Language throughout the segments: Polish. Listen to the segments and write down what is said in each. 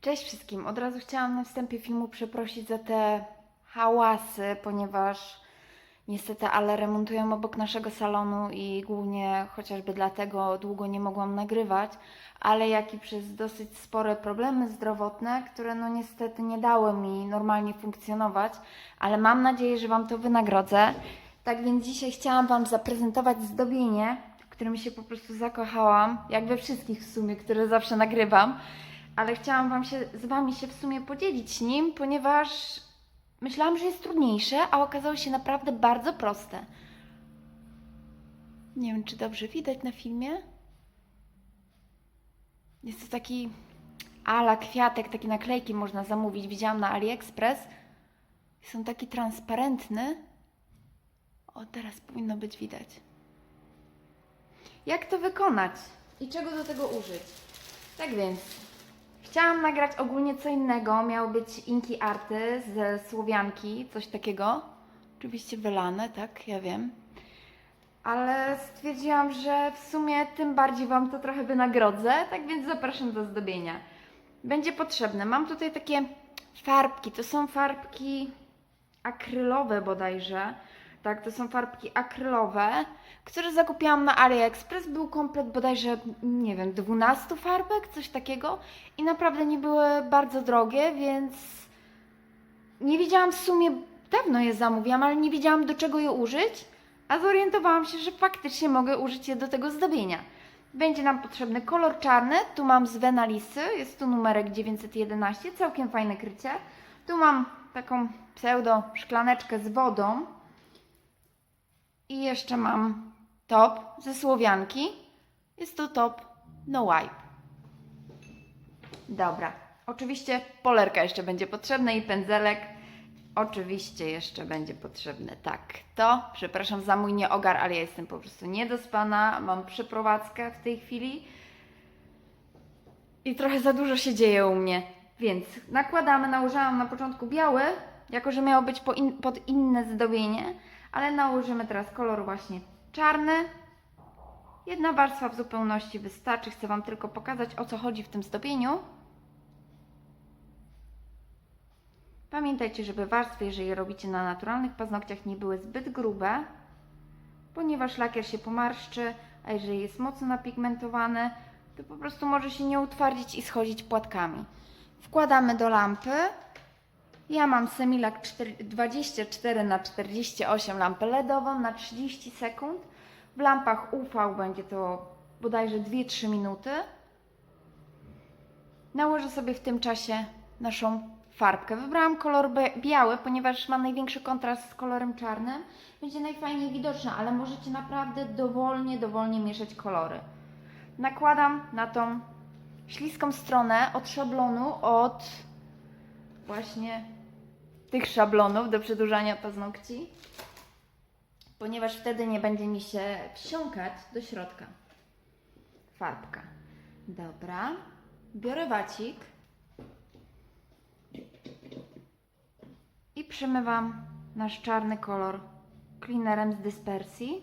Cześć wszystkim. Od razu chciałam na wstępie filmu przeprosić za te hałasy, ponieważ niestety ale remontują obok naszego salonu i głównie chociażby dlatego długo nie mogłam nagrywać, ale jak i przez dosyć spore problemy zdrowotne, które no niestety nie dały mi normalnie funkcjonować, ale mam nadzieję, że Wam to wynagrodzę. Tak więc dzisiaj chciałam Wam zaprezentować zdobienie, w którym się po prostu zakochałam, jak we wszystkich w sumie, które zawsze nagrywam ale chciałam wam się, z Wami się w sumie podzielić nim, ponieważ myślałam, że jest trudniejsze, a okazało się naprawdę bardzo proste. Nie wiem, czy dobrze widać na filmie. Jest to taki ala kwiatek, takie naklejki można zamówić. Widziałam na AliExpress. Są taki transparentny. O, teraz powinno być widać. Jak to wykonać i czego do tego użyć? Tak więc, Chciałam nagrać ogólnie co innego. Miały być inki arty ze Słowianki, coś takiego. Oczywiście wylane, tak, ja wiem. Ale stwierdziłam, że w sumie tym bardziej Wam to trochę wynagrodzę, tak więc zapraszam do zdobienia. Będzie potrzebne. Mam tutaj takie farbki. To są farbki akrylowe bodajże. Tak, to są farbki akrylowe, które zakupiłam na AliExpress. Był komplet bodajże, nie wiem, 12 farbek, coś takiego. I naprawdę nie były bardzo drogie, więc nie wiedziałam w sumie, dawno je zamówiłam, ale nie wiedziałam do czego je użyć. A zorientowałam się, że faktycznie mogę użyć je do tego zdobienia. Będzie nam potrzebny kolor czarny. Tu mam z Venalisy, jest tu numerek 911, całkiem fajne krycie. Tu mam taką pseudo szklaneczkę z wodą. I jeszcze mam top ze Słowianki. Jest to top No Wipe. Dobra. Oczywiście polerka jeszcze będzie potrzebna i pędzelek. Oczywiście jeszcze będzie potrzebne. Tak, to, przepraszam za mój nieogar, ale ja jestem po prostu niedospana. Mam przeprowadzkę w tej chwili. I trochę za dużo się dzieje u mnie. Więc nakładamy, nałożyłam na początku biały, jako że miało być po in, pod inne zdobienie, ale nałożymy teraz kolor właśnie czarny. Jedna warstwa w zupełności wystarczy. Chcę Wam tylko pokazać o co chodzi w tym zdobieniu. Pamiętajcie, żeby warstwy, jeżeli robicie na naturalnych paznokciach, nie były zbyt grube, ponieważ lakier się pomarszczy, a jeżeli jest mocno napigmentowany, to po prostu może się nie utwardzić i schodzić płatkami. Wkładamy do lampy. Ja mam Semilak 4 24 na 48 lampę LEDową na 30 sekund. W lampach UV będzie to bodajże 2-3 minuty. Nałożę sobie w tym czasie naszą farbkę. Wybrałam kolor biały, ponieważ ma największy kontrast z kolorem czarnym. Będzie najfajniej widoczna, ale możecie naprawdę dowolnie, dowolnie mieszać kolory. Nakładam na tą śliską stronę od szablonu, od właśnie tych szablonów do przedłużania paznokci, ponieważ wtedy nie będzie mi się wsiąkać do środka farbka. Dobra, biorę wacik i przymywam nasz czarny kolor cleanerem z dyspersji.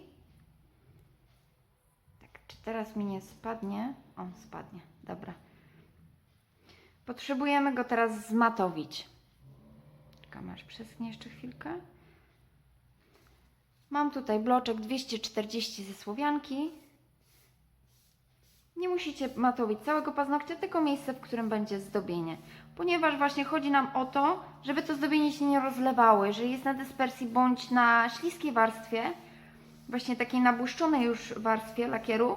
Tak, czy teraz mi nie spadnie? On spadnie, dobra. Potrzebujemy go teraz zmatowić. Aż przeschnie jeszcze chwilkę. Mam tutaj bloczek 240 ze Słowianki. Nie musicie matowić całego paznokcia, tylko miejsce, w którym będzie zdobienie. Ponieważ właśnie chodzi nam o to, żeby to zdobienie się nie rozlewało. Jeżeli jest na dyspersji bądź na śliskiej warstwie, właśnie takiej nabłyszczonej już warstwie lakieru,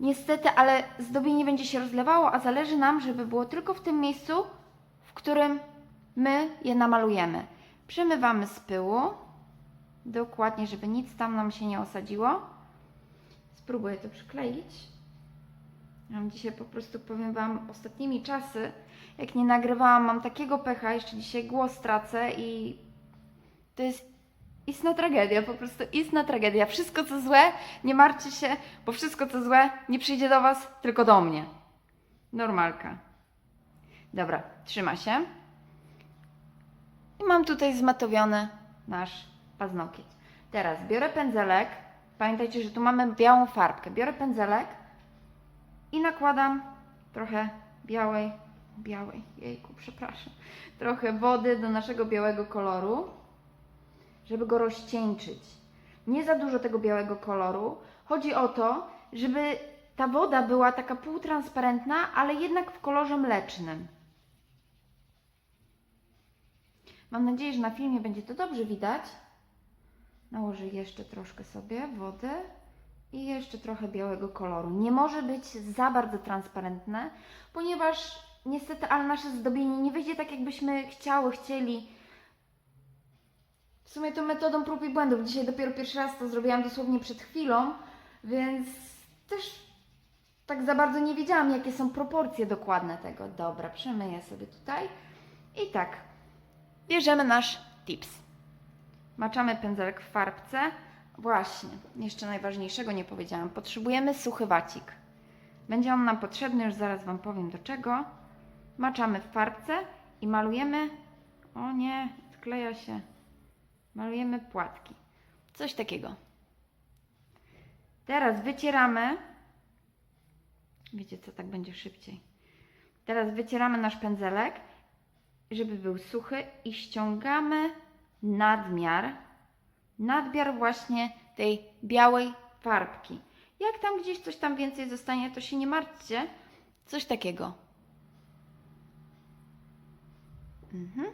niestety, ale zdobienie będzie się rozlewało, a zależy nam, żeby było tylko w tym miejscu, w którym my je namalujemy. Przemywamy z pyłu, dokładnie, żeby nic tam nam się nie osadziło. Spróbuję to przykleić. Mam dzisiaj po prostu, powiem Wam, ostatnimi czasy, jak nie nagrywałam, mam takiego pecha, jeszcze dzisiaj głos tracę i to jest istna tragedia, po prostu istna tragedia. Wszystko co złe, nie martwcie się, bo wszystko co złe nie przyjdzie do Was, tylko do mnie. Normalka. Dobra, trzyma się. Mam tutaj zmatowiony nasz paznokieć. Teraz biorę pędzelek. Pamiętajcie, że tu mamy białą farbkę. Biorę pędzelek i nakładam trochę białej białej, jejku, przepraszam, trochę wody do naszego białego koloru, żeby go rozcieńczyć. Nie za dużo tego białego koloru. Chodzi o to, żeby ta woda była taka półtransparentna, ale jednak w kolorze mlecznym. Mam nadzieję, że na filmie będzie to dobrze widać. Nałożę jeszcze troszkę sobie wody i jeszcze trochę białego koloru. Nie może być za bardzo transparentne, ponieważ niestety, ale nasze zdobienie nie wyjdzie tak, jakbyśmy chciały, chcieli. W sumie to metodą prób i błędów. Dzisiaj dopiero pierwszy raz to zrobiłam dosłownie przed chwilą, więc też tak za bardzo nie wiedziałam, jakie są proporcje dokładne tego. Dobra, przemyję sobie tutaj. I tak, bierzemy nasz tips. Maczamy pędzelek w farbce. Właśnie, jeszcze najważniejszego nie powiedziałam. Potrzebujemy suchy wacik. Będzie on nam potrzebny, już zaraz Wam powiem do czego. Maczamy w farbce i malujemy. O nie, skleja się. Malujemy płatki. Coś takiego. Teraz wycieramy. Wiecie co, tak będzie szybciej. Teraz wycieramy nasz pędzelek, żeby był suchy i ściągamy nadmiar, nadmiar właśnie tej białej farbki. Jak tam gdzieś coś tam więcej zostanie, to się nie martwcie. Coś takiego. Mhm.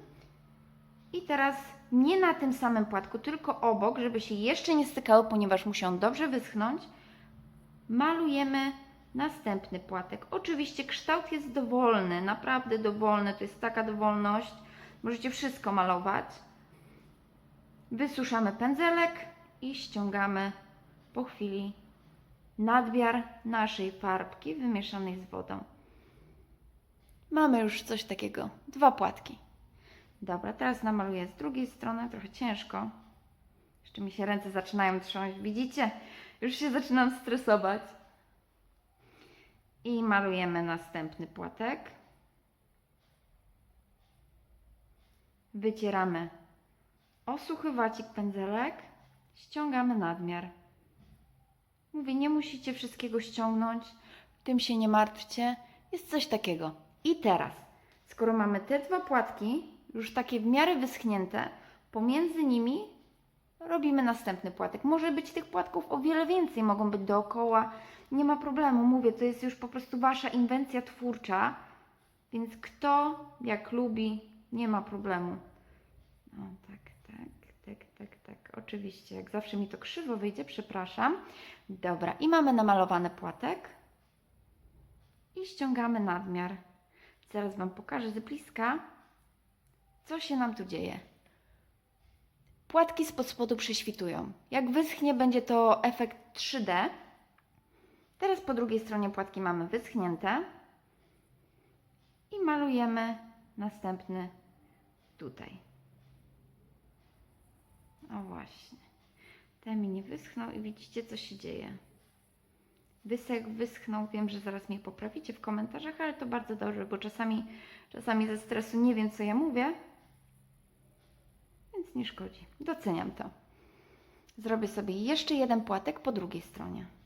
I teraz nie na tym samym płatku, tylko obok, żeby się jeszcze nie stykały, ponieważ musi on dobrze wyschnąć. Malujemy następny płatek. Oczywiście kształt jest dowolny, naprawdę dowolny. To jest taka dowolność. Możecie wszystko malować. Wysuszamy pędzelek i ściągamy po chwili nadmiar naszej farbki wymieszanej z wodą. Mamy już coś takiego. Dwa płatki. Dobra, teraz namaluję z drugiej strony, trochę ciężko. Jeszcze mi się ręce zaczynają trząść. Widzicie? Już się zaczynam stresować. I malujemy następny płatek. Wycieramy o suchy wacik pędzelek, ściągamy nadmiar. Mówię, nie musicie wszystkiego ściągnąć, tym się nie martwcie. Jest coś takiego. I teraz, skoro mamy te dwa płatki, już takie w miarę wyschnięte, pomiędzy nimi robimy następny płatek. Może być tych płatków o wiele więcej, mogą być dookoła, nie ma problemu. Mówię, to jest już po prostu Wasza inwencja twórcza, więc kto jak lubi, nie ma problemu. No tak, tak, tak, tak, tak. Oczywiście, jak zawsze mi to krzywo wyjdzie, przepraszam. Dobra, i mamy namalowany płatek. I ściągamy nadmiar. Zaraz Wam pokażę z bliska, co się nam tu dzieje. Płatki spod spodu prześwitują. Jak wyschnie, będzie to efekt 3D. Teraz po drugiej stronie płatki mamy wyschnięte. I malujemy następny tutaj. O właśnie. Ten mi nie wyschnął i widzicie, co się dzieje. Wysek wyschnął. Wiem, że zaraz mnie poprawicie w komentarzach, ale to bardzo dobrze, bo czasami, czasami ze stresu nie wiem, co ja mówię. Więc nie szkodzi. Doceniam to. Zrobię sobie jeszcze jeden płatek po drugiej stronie.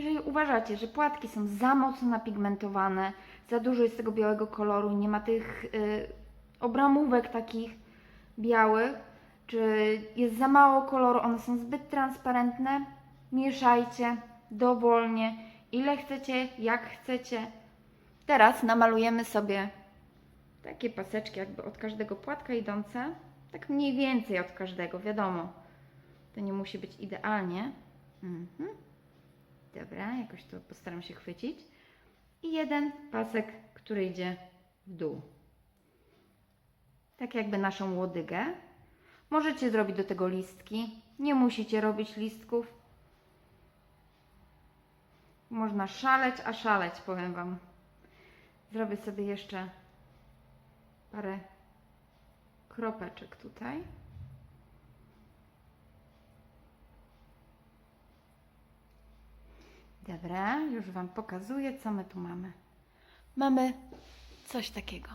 Jeżeli uważacie, że płatki są za mocno napigmentowane, za dużo jest tego białego koloru, nie ma tych y, obramówek takich białych, czy jest za mało koloru, one są zbyt transparentne, mieszajcie dowolnie, ile chcecie, jak chcecie. Teraz namalujemy sobie takie paseczki jakby od każdego płatka idące, tak mniej więcej od każdego, wiadomo. To nie musi być idealnie. Mhm. Dobra, jakoś to postaram się chwycić. I jeden pasek, który idzie w dół. Tak jakby naszą łodygę. Możecie zrobić do tego listki. Nie musicie robić listków. Można szaleć, a szaleć, powiem Wam. Zrobię sobie jeszcze parę kropeczek tutaj. Dobra, już Wam pokazuję, co my tu mamy. Mamy coś takiego.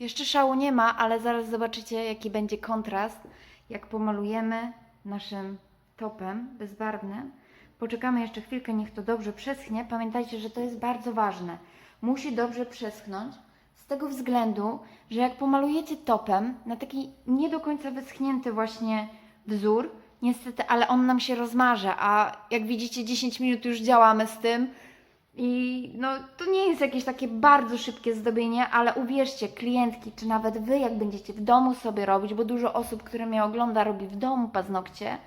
Jeszcze szału nie ma, ale zaraz zobaczycie, jaki będzie kontrast, jak pomalujemy naszym topem bezbarwnym. Poczekamy jeszcze chwilkę, niech to dobrze przeschnie. Pamiętajcie, że to jest bardzo ważne. Musi dobrze przeschnąć. Z tego względu, że jak pomalujecie topem na taki nie do końca wyschnięty właśnie wzór, niestety, ale on nam się rozmarza, a jak widzicie 10 minut już działamy z tym i no to nie jest jakieś takie bardzo szybkie zdobienie, ale uwierzcie, klientki, czy nawet Wy jak będziecie w domu sobie robić, bo dużo osób, które mnie ogląda robi w domu paznokcie,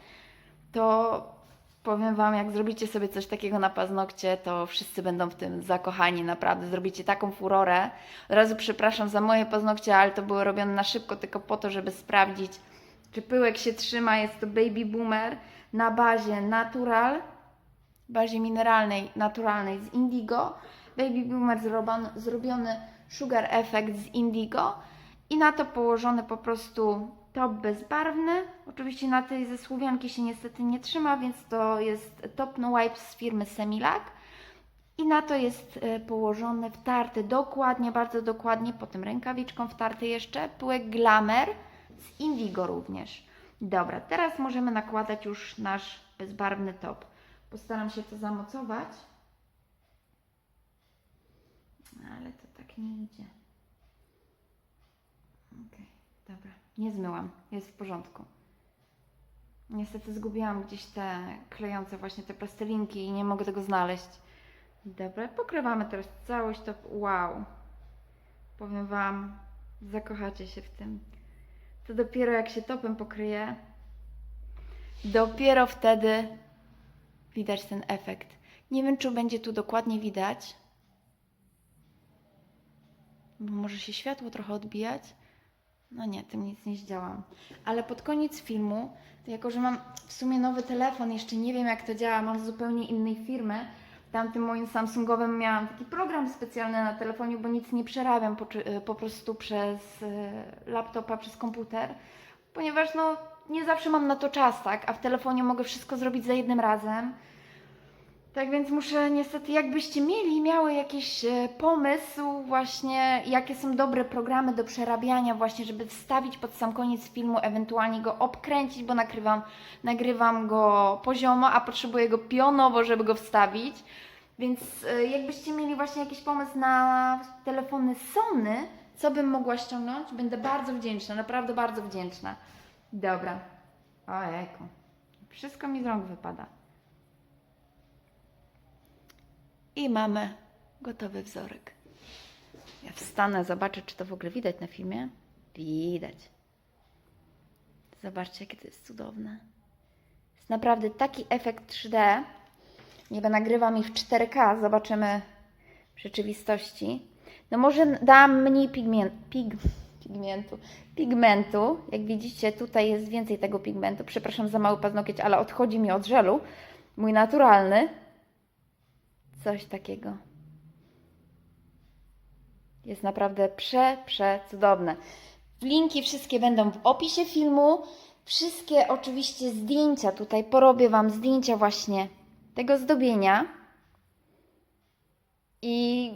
to powiem Wam, jak zrobicie sobie coś takiego na paznokcie, to wszyscy będą w tym zakochani, naprawdę. Zrobicie taką furorę. Od razu przepraszam za moje paznokcie, ale to było robione na szybko, tylko po to, żeby sprawdzić, czy pyłek się trzyma. Jest to Baby Boomer na bazie natural, bazie mineralnej, naturalnej z indigo. Baby Boomer zrobiony, zrobiony Sugar Effect z indigo i na to położony po prostu top bezbarwny. Oczywiście na tej ze słowianki się niestety nie trzyma, więc to jest top no wipe z firmy Semilac. I na to jest e, położony wtarty dokładnie, bardzo dokładnie, potem rękawiczką wtarty jeszcze pyłek Glamour z indigo również. Dobra, teraz możemy nakładać już nasz bezbarwny top. Postaram się to zamocować. Ale to tak nie idzie. Okej, dobra. Nie zmyłam. Jest w porządku. Niestety zgubiłam gdzieś te klejące właśnie te plastelinki i nie mogę tego znaleźć. Dobra, pokrywamy teraz całość top. Wow. Powiem Wam, zakochacie się w tym. To dopiero jak się topem pokryje, dopiero wtedy widać ten efekt. Nie wiem, czy będzie tu dokładnie widać, bo może się światło trochę odbijać. No nie, tym nic nie zdziałam. Ale pod koniec filmu, jako że mam w sumie nowy telefon, jeszcze nie wiem jak to działa, mam z zupełnie innej firmy. Tamtym moim Samsungowym miałam taki program specjalny na telefonie, bo nic nie przerabiam po, po prostu przez e, laptopa, przez komputer, ponieważ no nie zawsze mam na to czas, tak? A w telefonie mogę wszystko zrobić za jednym razem. Tak więc muszę niestety, jakbyście mieli, miały jakiś e, pomysł właśnie, jakie są dobre programy do przerabiania właśnie, żeby wstawić pod sam koniec filmu, ewentualnie go obkręcić, bo nagrywam, nagrywam go poziomo, a potrzebuję go pionowo, żeby go wstawić. Więc e, jakbyście mieli właśnie jakiś pomysł na telefony Sony, co bym mogła ściągnąć, będę bardzo wdzięczna, naprawdę bardzo wdzięczna. Dobra. Ojejku. Wszystko mi z rąk wypada. I mamy gotowy wzorek. Ja wstanę, zobaczę, czy to w ogóle widać na filmie. Widać. Zobaczcie, jakie to jest cudowne. Jest naprawdę taki efekt 3D. Niby nagrywam ich w 4K, zobaczymy w rzeczywistości. No może dam mniej pig, pigmentu, pigmentu. Jak widzicie, tutaj jest więcej tego pigmentu. Przepraszam za mały paznokieć, ale odchodzi mi od żelu. Mój naturalny. Coś takiego. Jest naprawdę prze, prze cudowne. Linki wszystkie będą w opisie filmu. Wszystkie oczywiście zdjęcia, tutaj porobię Wam zdjęcia właśnie tego zdobienia. I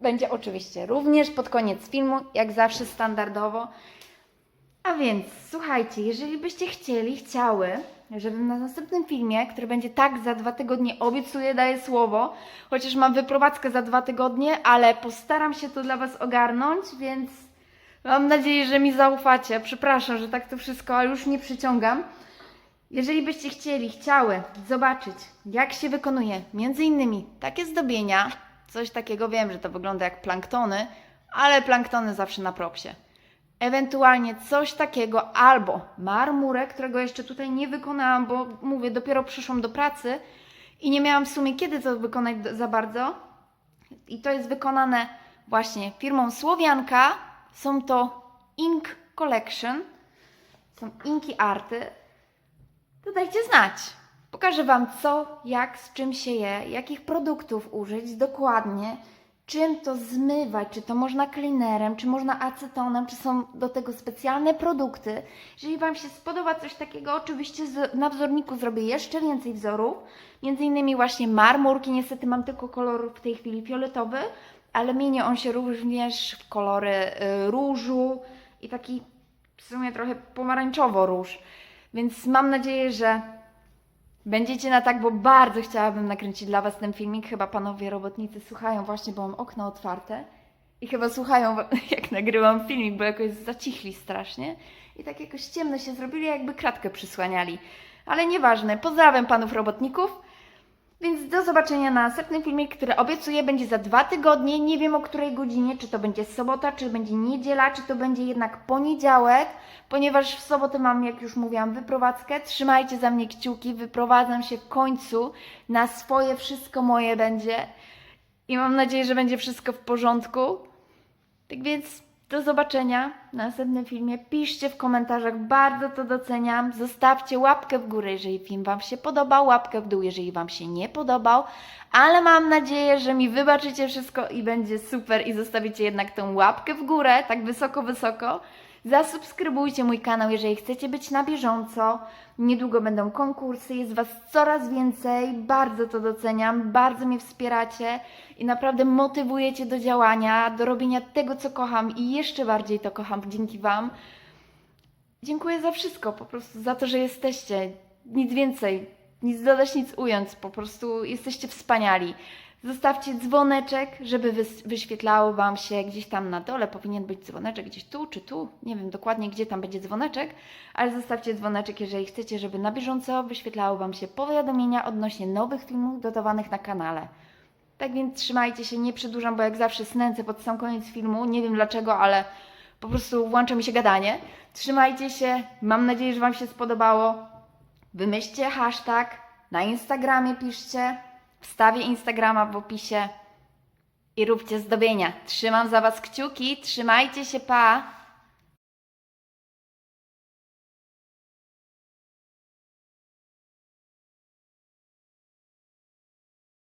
będzie oczywiście również pod koniec filmu, jak zawsze standardowo. A więc słuchajcie, jeżeli byście chcieli, chciały, żebym na następnym filmie, który będzie tak za dwa tygodnie, obiecuję, daję słowo, chociaż mam wyprowadzkę za dwa tygodnie, ale postaram się to dla Was ogarnąć, więc mam nadzieję, że mi zaufacie. Przepraszam, że tak to wszystko, ale już nie przyciągam. Jeżeli byście chcieli, chciały zobaczyć, jak się wykonuje między innymi takie zdobienia, coś takiego, wiem, że to wygląda jak planktony, ale planktony zawsze na propsie. Ewentualnie coś takiego, albo marmurek, którego jeszcze tutaj nie wykonałam, bo mówię, dopiero przyszłam do pracy i nie miałam w sumie kiedy to wykonać za bardzo. I to jest wykonane właśnie firmą Słowianka. Są to Ink Collection. Są inki arty. To dajcie znać. Pokażę Wam co, jak, z czym się je, jakich produktów użyć dokładnie, czym to zmywać, czy to można cleanerem, czy można acetonem, czy są do tego specjalne produkty. Jeżeli Wam się spodoba coś takiego, oczywiście na wzorniku zrobię jeszcze więcej wzorów, między innymi właśnie marmurki, niestety mam tylko kolor w tej chwili fioletowy, ale mieni on się również w kolory y, różu i taki w sumie trochę pomarańczowo róż. Więc mam nadzieję, że będziecie na tak, bo bardzo chciałabym nakręcić dla Was ten filmik. Chyba panowie robotnicy słuchają właśnie, bo mam okno otwarte. I chyba słuchają, jak nagrywam filmik, bo jakoś zacichli strasznie. I tak jakoś ciemno się zrobili, jakby kratkę przysłaniali. Ale nieważne, pozdrawiam panów robotników. Więc do zobaczenia na następnym filmie, który obiecuję będzie za dwa tygodnie. Nie wiem o której godzinie, czy to będzie sobota, czy będzie niedziela, czy to będzie jednak poniedziałek, ponieważ w sobotę mam, jak już mówiłam, wyprowadzkę. Trzymajcie za mnie kciuki, wyprowadzam się w końcu na swoje, wszystko moje będzie. I mam nadzieję, że będzie wszystko w porządku. Tak więc do zobaczenia w następnym filmie. Piszcie w komentarzach, bardzo to doceniam. Zostawcie łapkę w górę, jeżeli film Wam się podobał, łapkę w dół, jeżeli Wam się nie podobał. Ale mam nadzieję, że mi wybaczycie wszystko i będzie super i zostawicie jednak tą łapkę w górę, tak wysoko, wysoko. Zasubskrybujcie mój kanał, jeżeli chcecie być na bieżąco. Niedługo będą konkursy, jest Was coraz więcej. Bardzo to doceniam, bardzo mnie wspieracie i naprawdę motywujecie do działania, do robienia tego, co kocham i jeszcze bardziej to kocham dzięki Wam. Dziękuję za wszystko, po prostu za to, że jesteście. Nic więcej, nic dodać, nic ująć, po prostu jesteście wspaniali. Zostawcie dzwoneczek, żeby wyświetlało Wam się gdzieś tam na dole. Powinien być dzwoneczek gdzieś tu czy tu. Nie wiem dokładnie, gdzie tam będzie dzwoneczek, ale zostawcie dzwoneczek, jeżeli chcecie, żeby na bieżąco wyświetlało Wam się powiadomienia odnośnie nowych filmów dodawanych na kanale. Tak więc trzymajcie się, nie przedłużam, bo jak zawsze snęcę pod sam koniec filmu. Nie wiem dlaczego, ale po prostu włącza mi się gadanie. Trzymajcie się, mam nadzieję, że Wam się spodobało. Wymyślcie hashtag, na Instagramie piszcie, wstawię Instagrama w opisie i róbcie zdobienia. Trzymam za Was kciuki, trzymajcie się, pa!